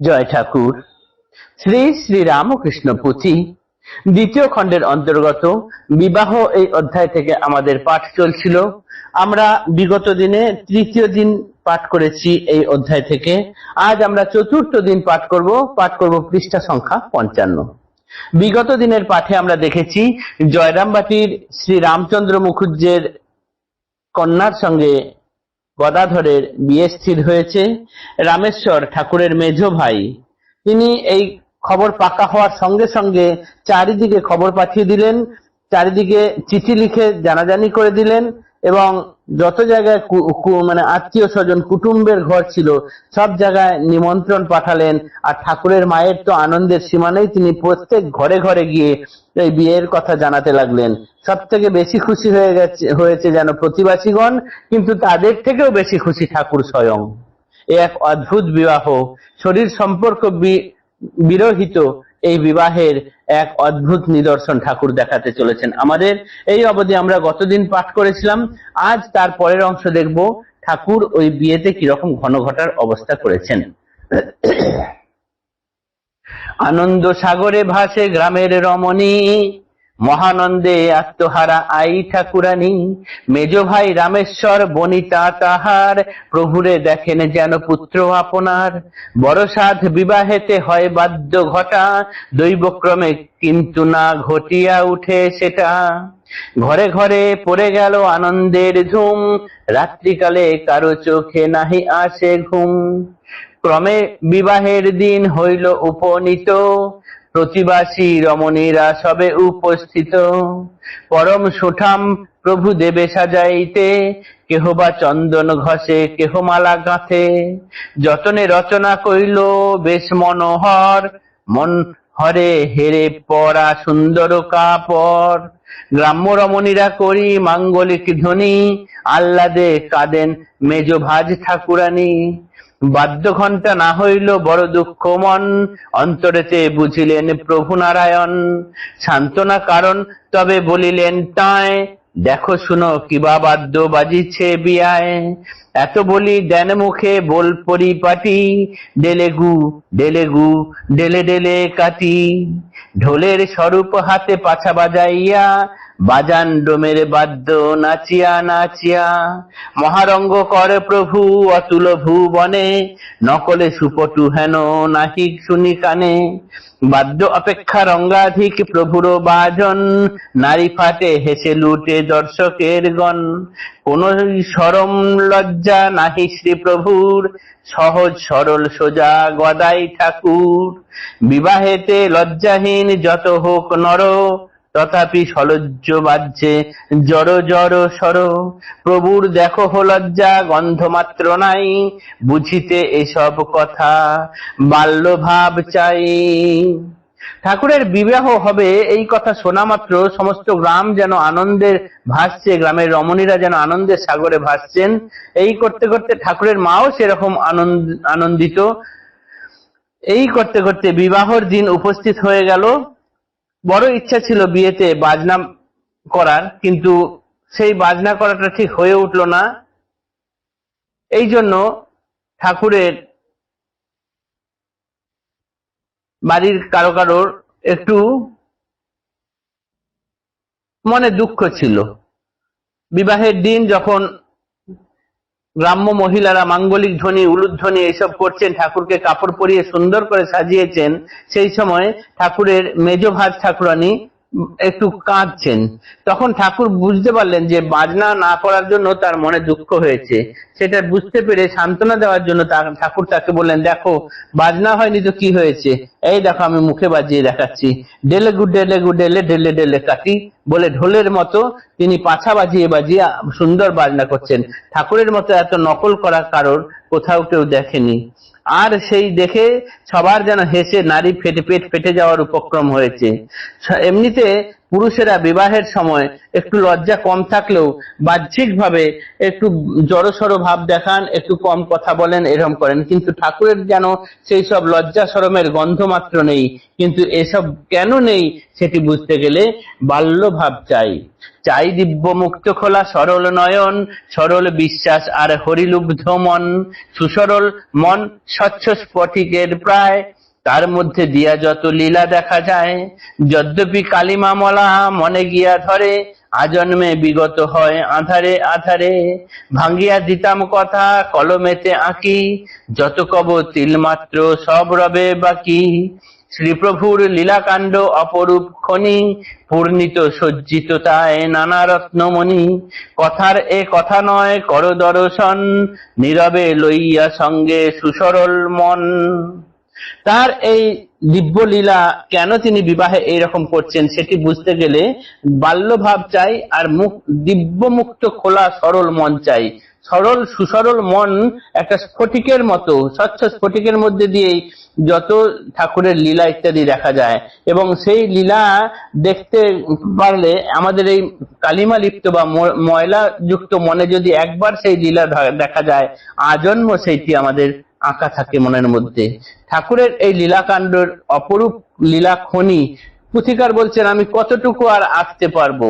জয় ঠাকুর। শ্রী শ্রী রামকৃষ্ণ পুঁথি, দ্বিতীয় খণ্ডের অন্তর্গত, বিবাহ এই অধ্যায় থেকে আমাদের পাঠ চলছিল। আমরা বিগত দিনে তৃতীয় দিন পাঠ করেছি এই অধ্যায় থেকে। আজ আমরা চতুর্থ দিন পাঠ করব। পাঠ করব পৃষ্ঠা সংখ্যা পঞ্চান্ন। বিগত দিনের পাঠে আমরা দেখেছি জয়রামবাটির শ্রী রামচন্দ্র মুখুজ্জের কন্যার সঙ্গে গদাধরের বিয়ে স্থির হয়েছে। রামেশ্বর ঠাকুরের মেজ ভাই। তিনি এই খবর পাকা হওয়ার সঙ্গে সঙ্গে চারিদিকে খবর পাঠিয়ে দিলেন, চারিদিকে চিঠি লিখে জানাজানি করে দিলেন। এবং যত জায়গায় মানে আত্মীয় স্বজন, কুটুম্বের ঘর ছিল, সব জায়গায় নিমন্ত্রণ পাঠালেন। আর ঠাকুরের মায়ের তো আনন্দের সীমা নেই, তিনি প্রত্যেক ঘরে ঘরে গিয়ে এই বিয়ের কথা জানাতে লাগলেন। সব থেকে বেশি খুশি হয়ে গেছে, হয়েছে যেন প্রতিবাসীগণ, কিন্তু তাদের থেকেও বেশি খুশি ঠাকুর স্বয়ং। এ এক অদ্ভুত বিবাহ। শরীর সম্পর্ক বিরহিত। এই বিবাহের এক অদ্ভুত নিদর্শন ঠাকুর দেখাতে চলেছেন আমাদের। এই অবধি আমরা গতদিন পাঠ করেছিলাম, আজ তার পরের অংশ দেখব, ঠাকুর ওই বিয়েতে কীরকম ঘন ঘটার অবস্থা করেছেন। আনন্দ সাগরে ভাসে গ্রামের রমণী মহানন্দে আত্মহারা আই ঠাকুরানী। মেজ ভাই রামেশ্বর, বনিতা তাহার, প্রভুরে দেখেন যেন পুত্র আপনার। বড় সাধ বিবাহেতে হয় বাদ্য ঘটা, দৈবক্রমে কিন্তু না ঘটিয়া উঠে সেটা। ঘরে ঘরে পড়ে গেল আনন্দের ঝুম, রাত্রিকালে কারও চোখে নাহি আসে ঘুম। ক্রমে বিবাহের দিন হইল উপনীত প্রতিবাসী রমণীরা সবে উপস্থিত। পরম সুঠাম প্রভু দেবে সাজাইতে কেহ বা চন্দন ঘষে কেহ মালা গাঁথে। যতনে রচনা কইল, বেশ মনোহর, মন হরে হেরে পরা সুন্দর কাপড়। গ্রাম্য রমণীরা করি মাঙ্গলিক ধ্বনি, আহ্লাদে কাঁদেন মেজ ভাজ ঠাকুরানী। বাদ্য ঘণ্টা না হইল বড় দুঃখ মন। অন্তরেতে বুঝিলেন প্রভু নারায়ণ। সান্ত্বনা কারণ, তবে বলিলেন তাই। দেখো শুনো কিবা বাদ্য বাজিছে বিয়ায়। এত বলি দেন মুখে বল পরিপাটি। ডেলেগু ডেলেগু ডেলে ডেলে কাটি। ঢোলের স্বরূপ হাতে পাছা বাজাইয়া বাজান ডোমের বাদ্য নাচিয়া নাচিয়া, মহারঙ্গ কর প্রভু, অতুল ভুবনে, নকলে সুপটু হেন নাহি শুনি কানে। বাদ্য অপেক্ষা রঙ্গাধিক প্রভুর বাজন, নারী ফাটে হেসে লুটে দর্শকের গণ। কোন সরম লজ্জা নাহি শ্রী প্রভুর, সহজ সরল সোজা গদাই ঠাকুর। বিবাহেতে লজ্জাহীন যত হোক নর তথাপি সলজ্জ বাজছে, জড় জড় সর। প্রভুর দেখো লজ্জা গন্ধ মাত্র নাই বুঝিতে এসব কথা বাল্য ভাব চাই। ঠাকুরের বিবাহ হবে, এই কথা শোনা মাত্র সমস্ত গ্রাম যেন আনন্দের ভাসছে, গ্রামের রমণীরা যেন আনন্দের সাগরে ভাসছেন। এই করতে করতে ঠাকুরের মাও সেরকম আনন্দ, আনন্দিত। এই করতে করতে বিবাহর দিন উপস্থিত হয়ে গেল। বড় ইচ্ছা ছিল বিয়েতে বাজনা করার, কিন্তু সেই বাজনা করাটা ঠিক হয়ে উঠল না। এই জন্য ঠাকুরের বাড়ির কারও কারোর একটু মনে দুঃখ ছিল। বিবাহের দিন যখন গ্রাম্য মহিলারা মাঙ্গলিক ধ্বনি, উলুধ্বনি এইসব করছেন, ঠাকুরকে কাপড় পরিয়ে সুন্দর করে সাজিয়েছেন। সেই সময় ঠাকুরের মেজ ভাত ঠাকুরানী একটু কাঁদছেন। তখন ঠাকুর বুঝতে পারলেন যে বাজনা না করার জন্য তার মনে দুঃখ হয়েছে। সেটা বুঝতে পেরে সান্ত্বনা দেওয়ার জন্য ঠাকুর তাকে বললেন, দেখো, বাজনা হয়নি তো কি হয়েছে? এই দেখো, আমি মুখে বাজিয়ে দেখাচ্ছি। ডেলে গু ডেলে গু, ডেলে ডেলে ডেলে কাটি বলে ঢোলের মতো তিনি পাছা বাজিয়ে বাজিয়ে সুন্দর বাজনা করছেন। ঠাকুরের মতো এত নকল করা কারোর কোথাও কেউ দেখেনি। আর সেই দেখে সবার যেন হেসে নারী ফেটে পেট ফেটে যাওয়ার উপক্রম হয়েছে। এমনিতে পুরুষেরা বিবাহের সময় একটু লজ্জা কম থাকলেও বাহ্যিকভাবে একটু জড়সড় ভাব দেখান, একটু কম কথা বলেন এরকম করেন। কিন্তু ঠাকুরের যেন সেই সব লজ্জা সরমের গন্ধ মাত্র নেই, কিন্তু এসব কেন নেই সেটি বুঝতে গেলে বাল্য ভাব চাই। চাই দিব্য মুক্ত খোলা সরল নয়ন, সরল বিশ্বাস আর হরিলুব্ধ মন। সুসরল মন স্বচ্ছ স্ফটিকের প্রায় তার মধ্যে দিয়া যত লীলা দেখা যায়, যদ্যপি কালিমা মলা মনে গিয়া ধরে, আজন্মে বিগত হয় আধারে আধারে। ভাঙ্গিয়া দিতাম কথা কলমেতে আঁকি, যত কব তিলমাত্র সব রবে বাকি। শ্রীপ্রভুর লীলাকাণ্ড অপরূপ খনি, পূর্ণিত সজ্জিত তায় নানা রত্নমণি। কথার এ কথা নয়, কর দর্শন, নীরবে লইয়া সঙ্গে সুসরল মন। তার এই দিব্য লীলা কেন তিনি বিবাহে এইরকম করছেন সেটি বুঝতে গেলে বাল্যভাব চাই আর মুখ দিব্য মুক্ত খোলা সরল মন চাই। সরল, সুসরল মন একটা স্ফটিকের মতো, স্বচ্ছ স্ফটিকের মধ্যে দিয়েই যত ঠাকুরের লীলা ইত্যাদি দেখা যায়। এবং সেই লীলা দেখতে পারলে আমাদের এই কালিমা লিপ্ত বা ময়লা যুক্ত মনে যদি একবার সেই লীলা দেখা যায়, আজন্ম সেইটি আমাদের আঁকা থাকে মনের মধ্যে। ঠাকুরের এই লীলাকাণ্ডের অপরূপ লীলা খনি পুথিকার বলছেন, আমি কতটুকু আর আঁকতে পারব?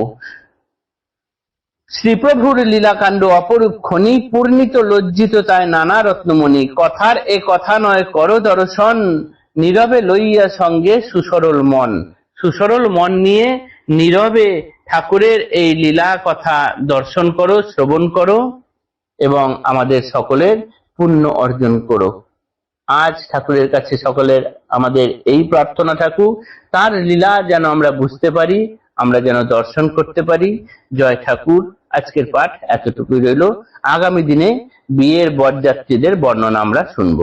শ্রীপ্রভুর লীলাকাণ্ড অপরূপ খনি, পূর্ণিত লজ্জিত তাই নানা রত্নমণি, কথার এ কথা নয়, কর দর্শন, নীরবে লইয়া সঙ্গে সুসরল মন। সুসরল মন নিয়ে নীরবে ঠাকুরের এই লীলা কথা দর্শন করো, শ্রবণ করো এবং আমাদের সকলের পুণ্য অর্জন করো আজ ঠাকুরের কাছে সকলের আমাদের এই প্রার্থনা ঠাকুর তার লীলা যেন আমরা বুঝতে পারি, আমরা যেন দর্শন করতে পারি। জয় ঠাকুর। আজকের পাঠ এতটুকুই রইল। আগামী দিনে বিয়ের বরযাত্রীদের বর্ণনা আমরা শুনব।